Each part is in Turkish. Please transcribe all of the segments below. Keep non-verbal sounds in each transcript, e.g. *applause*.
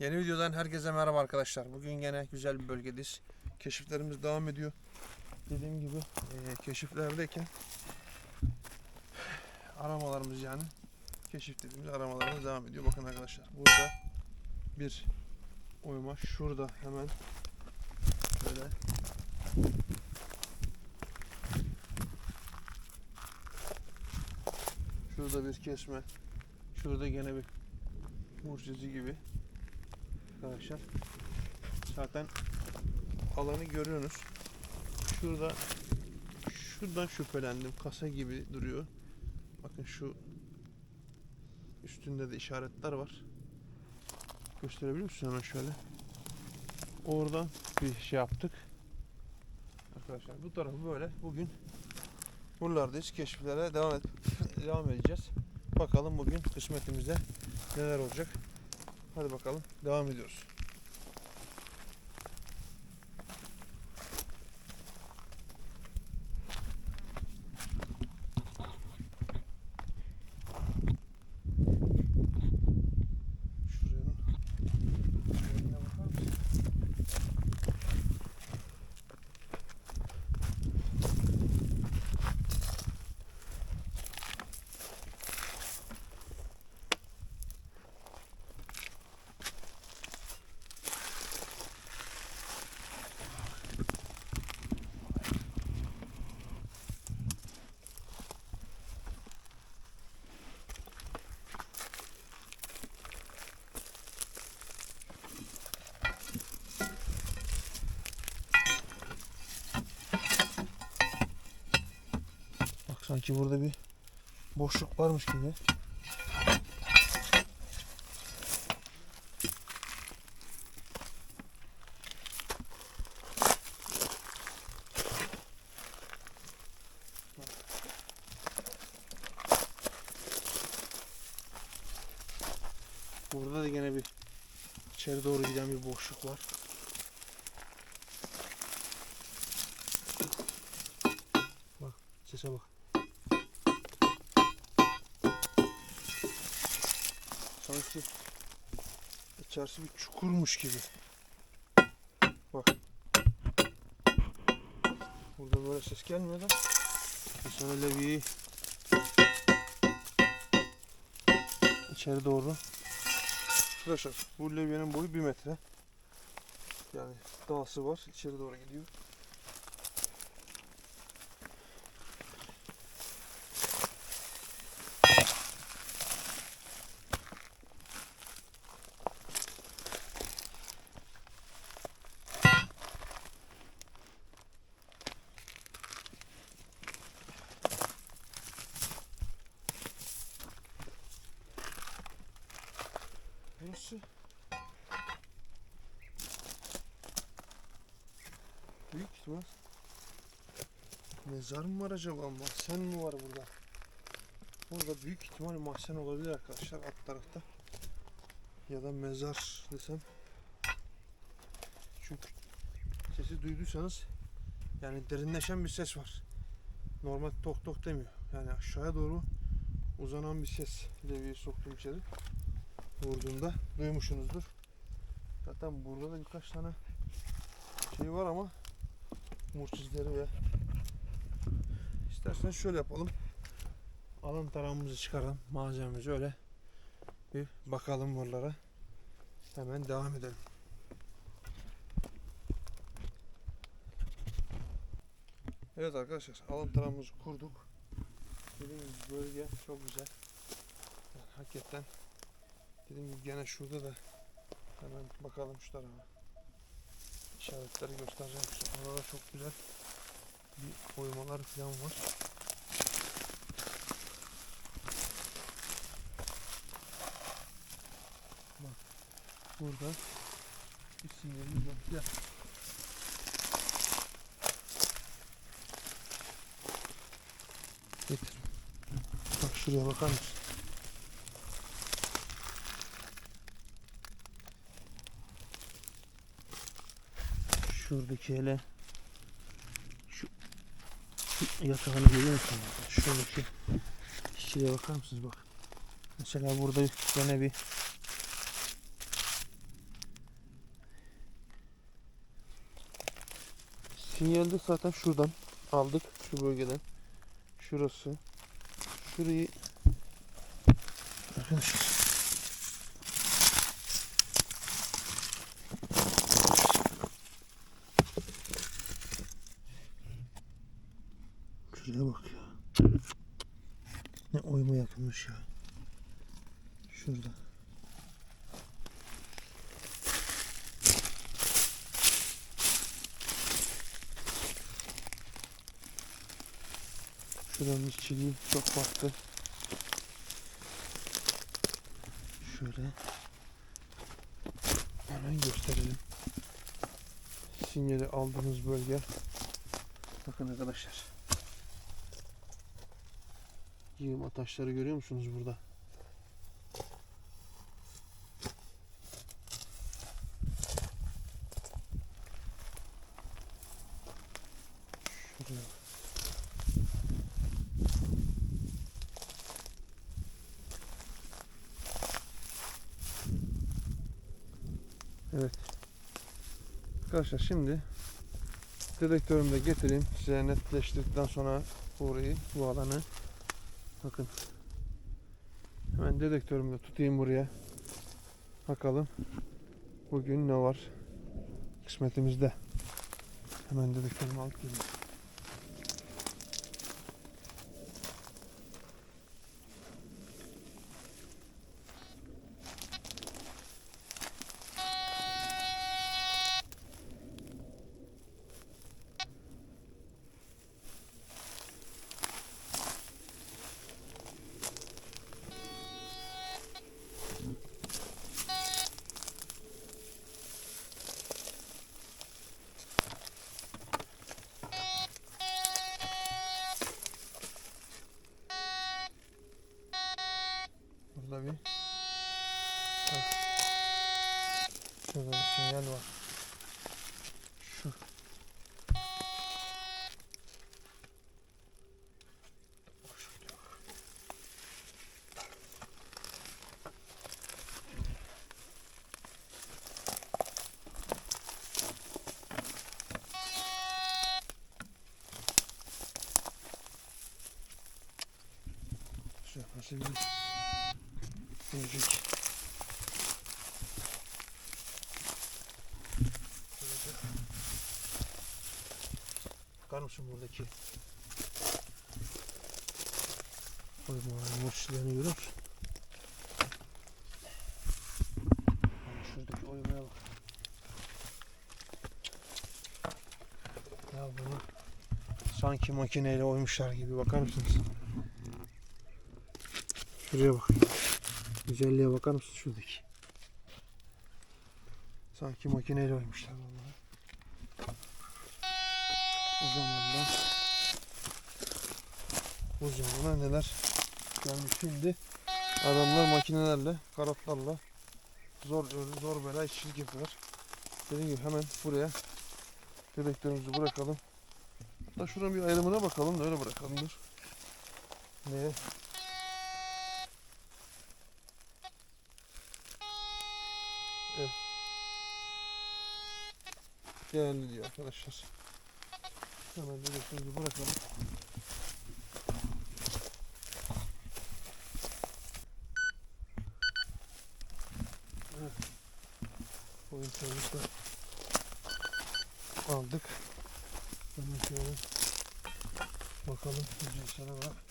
Yeni videodan herkese merhaba arkadaşlar. Bugün gene güzel bir bölgedeyiz. Keşiflerimiz devam ediyor. Dediğim gibi eee, keşiflerdeyken aramalarımız yani keşif dediğimiz aramalarımız devam ediyor. Bakın arkadaşlar burada bir oyma şurada hemen böyle şurada bir kesme şurada gene bir mucize gibi arkadaşlar. Zaten alanı görüyorsunuz. Şurada şuradan şüphelendim. Kasa gibi duruyor. Bakın şu üstünde de işaretler var. Gösterebilir misin hemen şöyle? Oradan bir şey yaptık. Arkadaşlar bu tarafı böyle. Bugün buralardayız. Keşiflere devam et *laughs* devam edeceğiz. Bakalım bugün kısmetimizde neler olacak. Hadi bakalım devam ediyoruz. Şuranın şuraya bakar mısın? Bak sanki burada bir boşluk varmış gibi. Burada da gene bir içeri doğru giden bir boşluk var. Bak sese bak. Sanki içerisi bir çukurmuş gibi. Bak. Burada böyle ses gelmiyor da. Mesela öyle bir içeri doğru. Arkadaşlar bu levyenin boyu 1 metre. Yani dağısı var. içeri doğru gidiyor. Burası büyük ihtimal mezar mı var acaba? Mahzen mi var burada? Burada büyük ihtimal mahzen olabilir arkadaşlar alt tarafta. Ya da mezar desem. Çünkü sesi duyduysanız yani derinleşen bir ses var. Normal tok tok demiyor. Yani aşağıya doğru uzanan bir ses levyeyi soktum içeri vurduğunda duymuşsunuzdur. Zaten burada da birkaç tane şey var ama murç izleri ve isterseniz şöyle yapalım. Alan tarağımızı çıkaralım. Malzememizi öyle bir bakalım buralara. Hemen devam edelim. Evet arkadaşlar alan tarağımızı kurduk. Dediğim gibi bölge çok güzel. Yani hakikaten Dediğim gibi gene şurada da hemen bakalım şu tarafa. İşaretleri göstereceğim. Orada çok güzel bir oymalar falan var. Bak burada bir sinyalimiz var. Gel. Getir. Bak şuraya bakar mısın? Şuradaki hele yatağını görüyor musunuz? Şuradaki çiçeğe bakar mısınız bak. Mesela burada üstüne bir sinyalde zaten şuradan aldık şu bölgeden. Şurası. Şurayı arkadaşlar yapılmış ya. Şurada. Şuranın işçiliği çok farklı. Şöyle. Hemen gösterelim. Sinyali aldığımız bölge. Bakın arkadaşlar. Yığma taşları görüyor musunuz burada? Evet. Arkadaşlar şimdi dedektörümü de getireyim. Size netleştirdikten sonra burayı, bu alanı. Bakın. Hemen dedektörümü de tutayım buraya. Bakalım. Bugün ne var? Kısmetimizde. Hemen dedektörümü alıp geleyim. Burada bir Bak. Şurada bir sinyal var. Şu. Bir müzik. Bakar mısın buradaki oymaların moşlarını görüyor musun? Şuradaki oymaya bak. Ya bunu sanki makineyle oymuşlar gibi bakar mısınız? Şuraya bak. Güzelliğe bakar mısın şuradaki? Sanki makineyle oymuşlar vallahi. O zamandan o zamana neler gelmiş şimdi adamlar makinelerle, karatlarla zor zor bela işçilik yapıyorlar. Dediğim gibi hemen buraya dedektörümüzü bırakalım. Hatta şuranın bir ayrımına bakalım da öyle bırakalım dur. Neye? Evet. Değerli diyor arkadaşlar. Hemen dedektörümüzü bırakalım. Evet. Oyun servisi aldık. Hemen şöyle bakalım güzel var.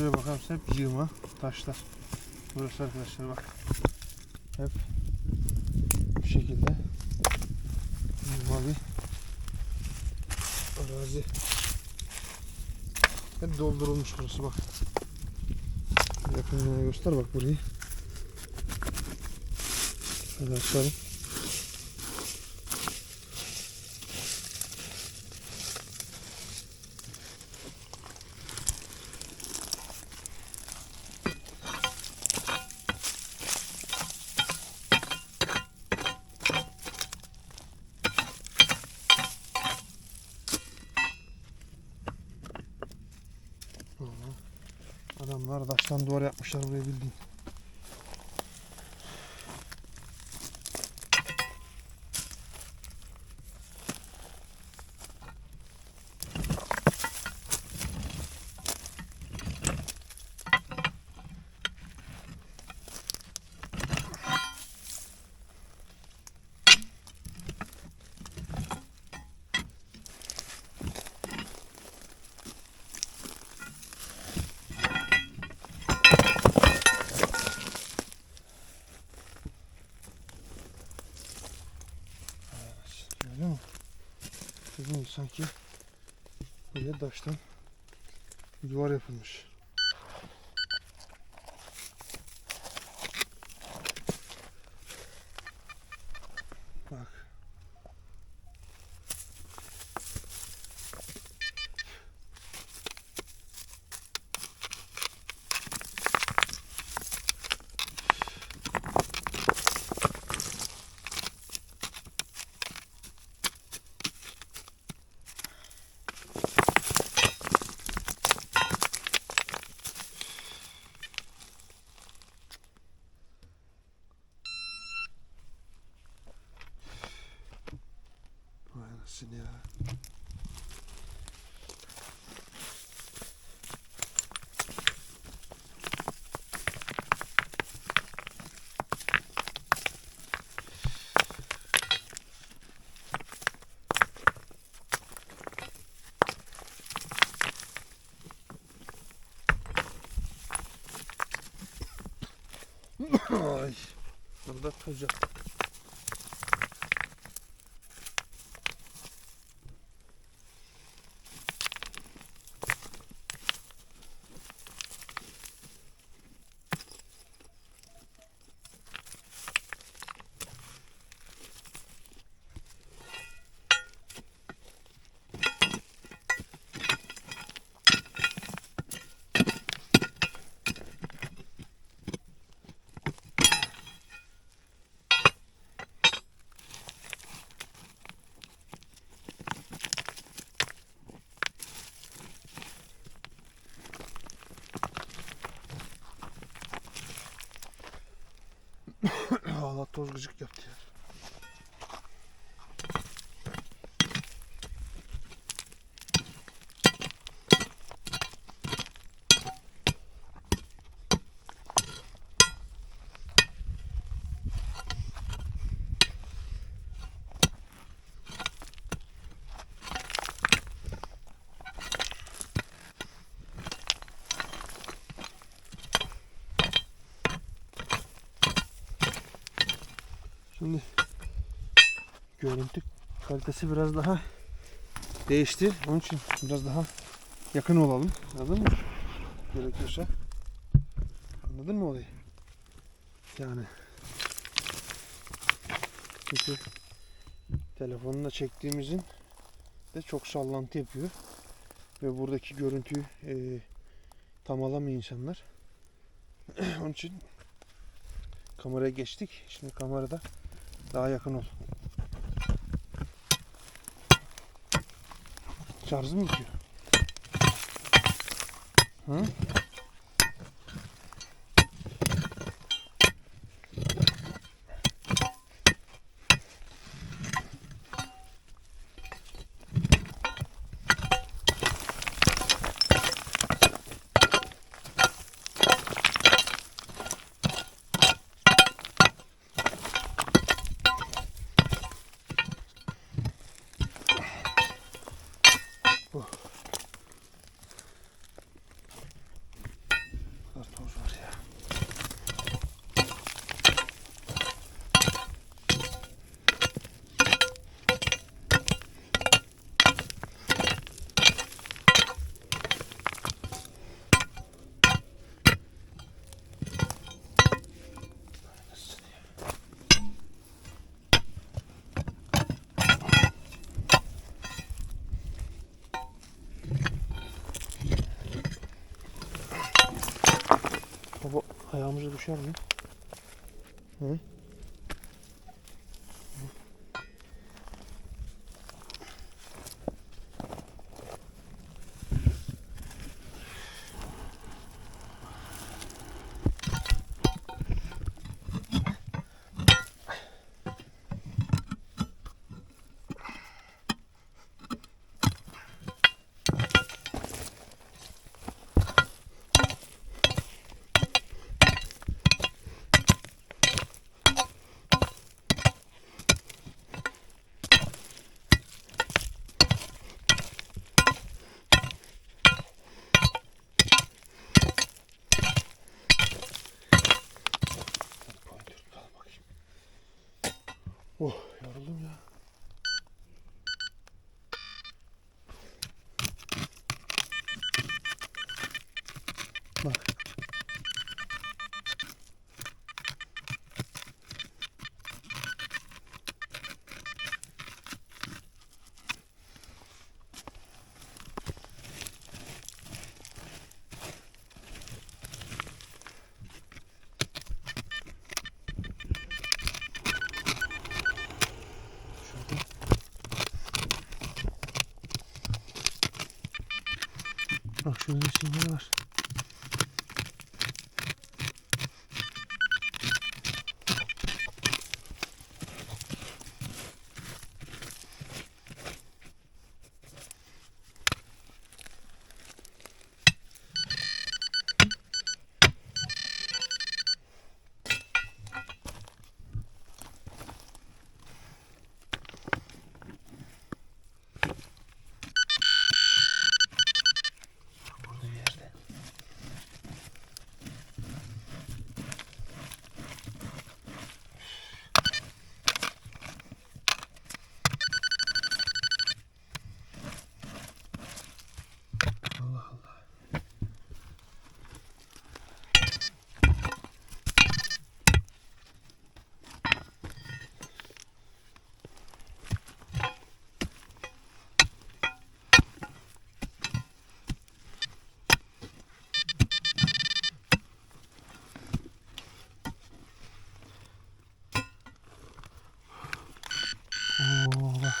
Şuraya bakar? Hep yığma taşlar. Burası arkadaşlar bak. Hep bu şekilde yığma bir arazi. Hep doldurulmuş burası bak. Yakından göster bak burayı. Hadi açalım. Vallahi Adamlar taştan duvar yapmışlar buraya bildiğin. Gördün mü? Dedim ya sanki böyle taştan duvar yapılmış. Bunda tuz yok. Gıcık yaptı ya. Şimdi görüntü kalitesi biraz daha değişti. Onun için biraz daha yakın olalım. Anladın mı? Gerekiyorsa. Anladın mı olayı? Yani. Çünkü telefonla çektiğimizin de çok sallantı yapıyor. Ve buradaki görüntüyü e, tam alamıyor insanlar. *clears throat* Onun için kameraya geçtik. Şimdi kamerada daha yakın ol. Şarjı mı bitiyor? Hı? var mı? Bak şurada bir sinyal var. Burada bir yerde. Allah Allah. Oo bak.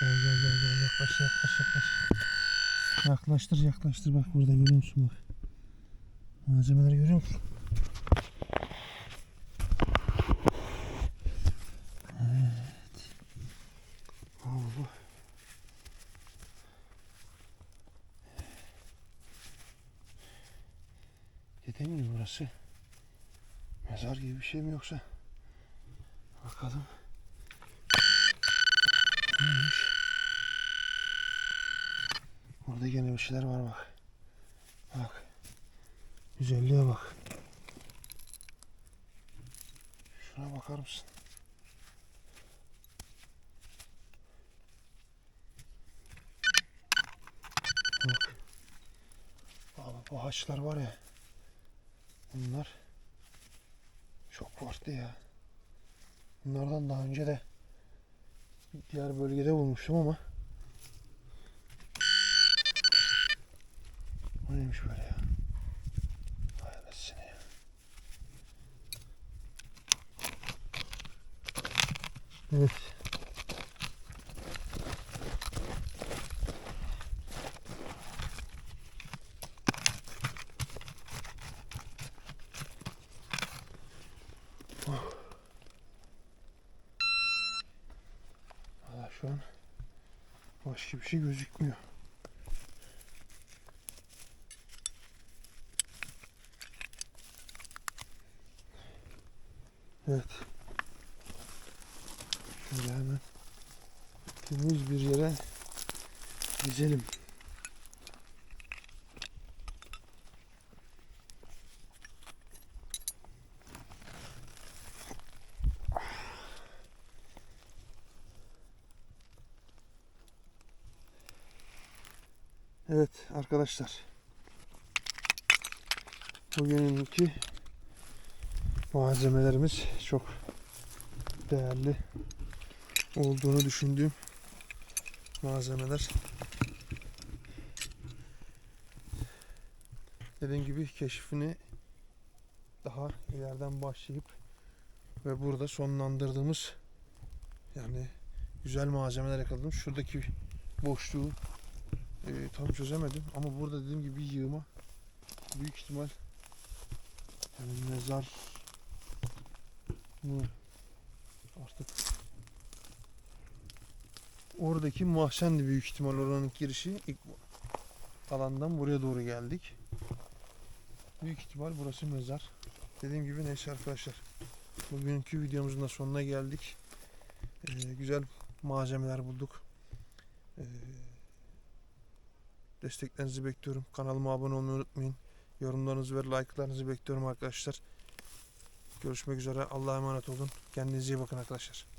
Gel gel gel gel yaklaş yaklaş yaklaş. Yaklaştır yaklaştır bak burada görüyor musun bak. Malzemeleri görüyor musun? Evet. Allah. Dede mi burası? Mezar gibi bir şey mi yoksa? Bakalım. Orada gene bir şeyler var bak. Bak. Güzelliğe bak. Şuna bakar mısın? Bak. Abi bu haçlar var ya. Bunlar çok farklı ya. Bunlardan daha önce de diğer bölgede bulmuştum ama o neymiş böyle ya? Vay anasını ya. Evet. Valla şu an başka bir şey gözükmüyor. Evet. Şöyle hemen temiz bir yere dizelim. Evet arkadaşlar. Bugününki malzemelerimiz çok değerli olduğunu düşündüğüm malzemeler. dediğim gibi keşfini daha ileriden başlayıp ve burada sonlandırdığımız yani güzel malzemeler yakaladım. Şuradaki boşluğu e, tam çözemedim ama burada dediğim gibi bir yığıma büyük ihtimal yani mezar mı artık oradaki mahzendi büyük ihtimal oranın girişi ilk alandan buraya doğru geldik. Büyük ihtimal burası mezar. Dediğim gibi neyse arkadaşlar. Bugünkü videomuzun da sonuna geldik. Ee, güzel malzemeler bulduk. Ee, desteklerinizi bekliyorum. Kanalıma abone olmayı unutmayın. Yorumlarınızı ve like'larınızı bekliyorum arkadaşlar. Görüşmek üzere. Allah'a emanet olun. Kendinize iyi bakın arkadaşlar.